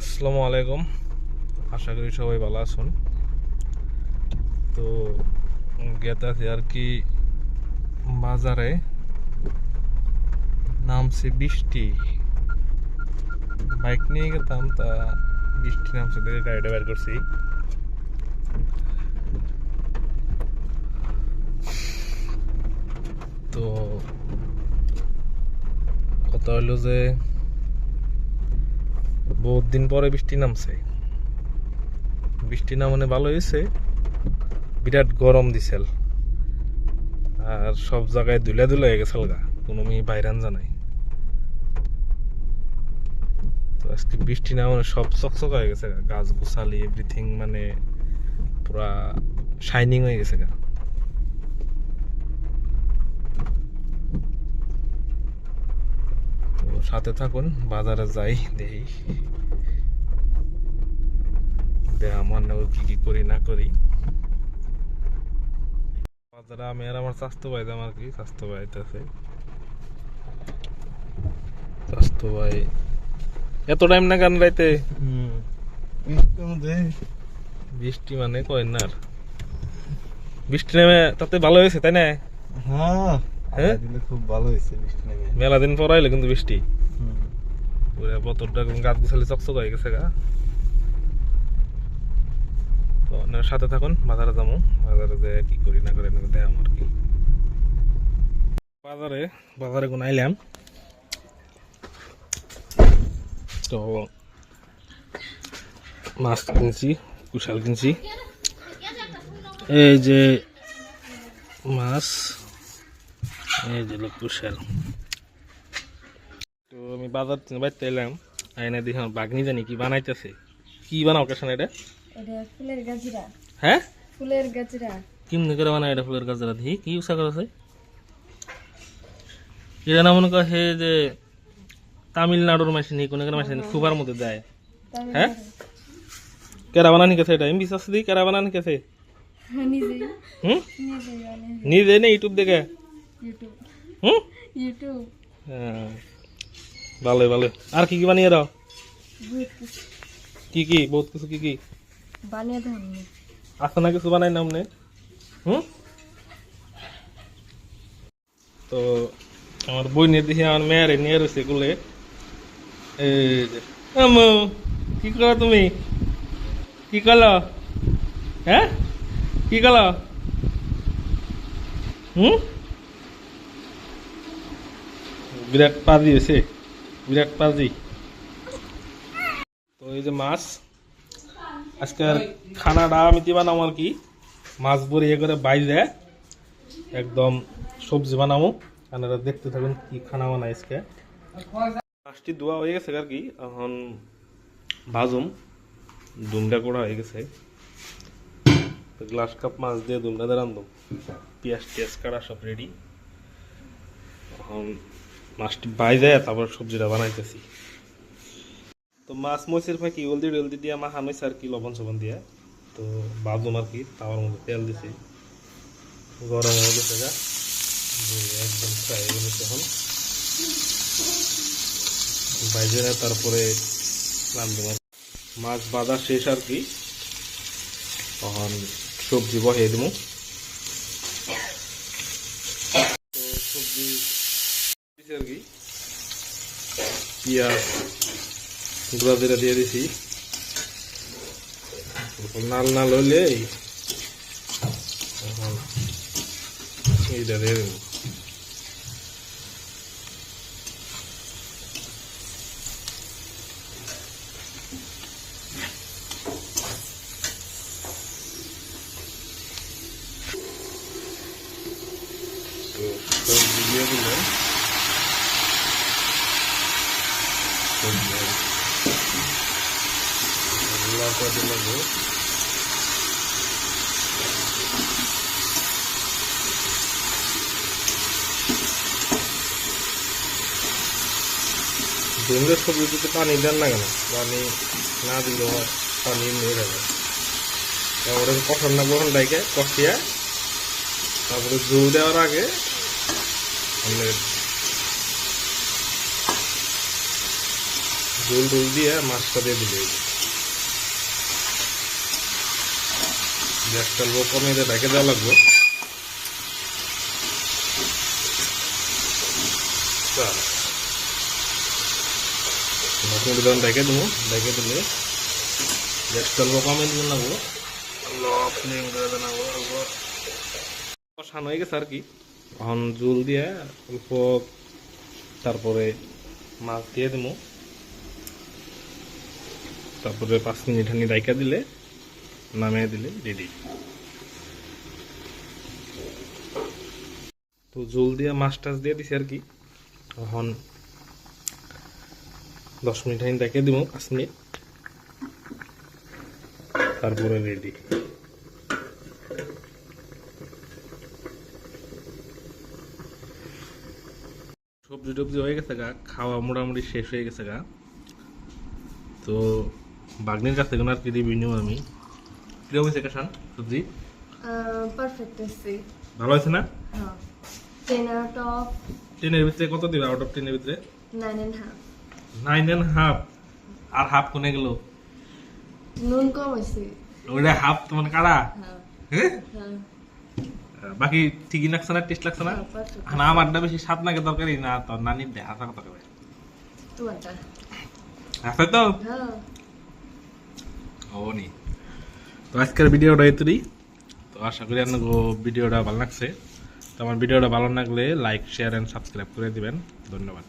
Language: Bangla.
আসসালামু আলাইকুম। আশা করি সবাই ভালো আছেন। তো গেতাছি আর কি বাজারে নামছে বৃষ্টি। বাইক নিয়ে গেতাম, তা বৃষ্টি নামছে দেখে গাড়িটা বের করছি। তো, কথা হলো যে বহুত দিন পরে বৃষ্টি নামছে। বৃষ্টি নামানে ভালো হয়েছে। বিরাট গরম দিছিল। আর সব জায়গায় দুলে দুলে হয়ে গেছে গা কোনো মেয়ে বাইরান জানাই তো আজকে বৃষ্টি নামানে সব চকচক হয়ে গেছে। গাছ গুছালি এভরিথিং মানে পুরা শাইনিং হয়ে গেছে গা। সাথে থাকুন, বাজারে যাই, দেখি। দেখ আমার কি কি করি না করি। বাজারে আমি আর আমার স্বাস্থ্য ভাই আমার কি স্বাস্থ্য ভাই আছে স্বাস্থ্য ভাই এত টাইম না গান রাইতে? বৃষ্টি মানে কয় না বৃষ্টি নেমে তাতে ভালো হয়েছে তাই না? হ্যাঁ। হ্যাঁ? খুব ভালো হয়েছে বৃষ্টি নেমে। মেলা দিন পর আইলো কিন্তু বৃষ্টি। পুরা বতরটা গাছ গুছালি চকচক হয়ে গেছে গা। তো সাথে থাকুন, বাজারে যাব। বাজারে যে কি করি না করি দেয় আমার কি। বাজারে বাজারে কোন আইলাম তো মাছ কিনছি, কুশাল কিনছি। এই যে মাছ, এই যে কুশাল। তো আমি বাজার বাইতে এলাম আইনা দেখি আমার বাগনি জানি কি বানাইতেছে। কি বানাও কেশন এটা? এটা ফুলের গাজরা। হ্যাঁ? ফুলের গাজরা। কেমনি করে বানায় এটা ফুলের কি করেছে এটা না মনে করে হে যে তামিলনাড়ুর মেশিন কোনো কোনো মেশিন খুবার মধ্যে দেয়। হ্যাঁ? কেরা বানানি কেছে এটা এম বিশ্বাস দিই কেরা বানানি কেছে নিজেই। হুম? নিজেই মানে। নিজে না ইউটিউব দেখে? ইউটিউব। হুম? ইউটিউব। হ্যাঁ। ভালো ভালো আর কি কি বানিয়ে দাও? কি কি? বহুত কিছু কি কি? বানিয়ে আছে না। কিছু বানাই নাম নে। হুম? তো নিয়ে তুমি? কি করল? হ্যাঁ? কি করল? হুম? বিরাট পাজি হয়েছে, বিরাট পাজি। তো এই যে মাছ আজকের খানাটা আমি কি বানাবো আর কি? মাছ ভরে ইয়ে করে বাইরে একদম সবজি বানাবো আপনারা দেখতে থাকুন কি খানা বানাই আজকে। মাছটি ধোয়া হয়ে গেছে আর কি, এখন ভাজুম দুমটা করা হয়ে গেছে। গ্লাস কাপ মাছ দিয়ে দুমটা দিয়ে রান্ধব পেঁয়াজ টিয়াজ কাটা সব রেডি এখন মাছটি বাইরে, তারপর সবজিটা বানাইতেছি। তো মাছ মরিচের ফাঁকি, হলদি টলদি দিয়ে মাখানো হয়েছে আর কি লবণ সবন দিয়ে। তো বাদুম আর কি তাওয়ার মধ্যে তেল দিছি। গরম হয়ে গেছে দিয়ে একদম ফ্রাই হয়ে গেছে এখন। বাইজে না তারপরে আর মাছ বাঁধা শেষ আর কি? তখন সবজি বসিয়ে দেবো সবজি আর কি? পেঁয়াজ। গুঁড়া জিরা দিয়ে দিছি। নাল নাল হলে এইটা দিয়ে দেবো। সবজি আর লঙ্কা দিলাম ডুমরের সবজিতে পানি দেন না কেন? পানি না দিলেও পানি নিয়ে যাবে। তারপরে কখন না কখন ডাইকে কষিয়া তারপরে জল দেওয়ার আগে ঝোল টোল দিয়ে মাছটা দিয়ে দিলে। গ্যাসটা লো কমিয়ে দিয়ে ঢেকে দেওয়া লাগবে। নতুন ঢেকে দেবো ঢেকে দিলে গ্যাসটা লো কমিয়ে দিতে লাগবো। লো ফ্লেম করে দেবো কষানো হয়ে গেছে আর কি। এখন জল দিয়ে অল্প তারপরে মাছ দিয়ে দেবো তারপরে পাঁচ মিনিট হানি রাইকা দিলে নামিয়ে দিলে রেডি তো জল দিয়ে মাছ টাছ দিয়ে দিছি আর কি। এখন দশ মিনিট হানি রাইকা দিব পাঁচ মিনিট তারপরে রেডি সবজি টবজি হয়ে গেছে গা, খাওয়া মোটামুটি শেষ হয়ে গেছে গা। তো বাগনির কাছ থেকে আর কি রিভিউ আমি। কীরকম হয়েছে কাশান সবজি? পারফেক্ট আছে। ভালো হয়েছে না? হ্যাঁ। টেন আউট অফ টেনের ভিতরে কত দিবে? আউট অফ টেনের ভিতরে? Nine and half nine and half R half কোনে গেল? নুন কম আছে। ওইটা হাফ তোমার কারা? হ্যাঁ। হ্যাঁ? হ্যাঁ। বাকি ঠিকই লাগছে না? টেস্ট লাগছে না? পারফেক্ট না আমারটা বেশি স্বাদ লাগে তরকারি। না তো নানির দেহা থাকা তরকারি তোমারটা? আছে তো? হ্যাঁ। ও নি। তো আজকের ভিডিওটা এতই তো আশা করি আপনার ভিডিওটা ভালো লাগছে। তো আমার ভিডিওটা ভালো লাগলে লাইক শেয়ার অ্যান্ড সাবস্ক্রাইব করে দিবেন। ধন্যবাদ।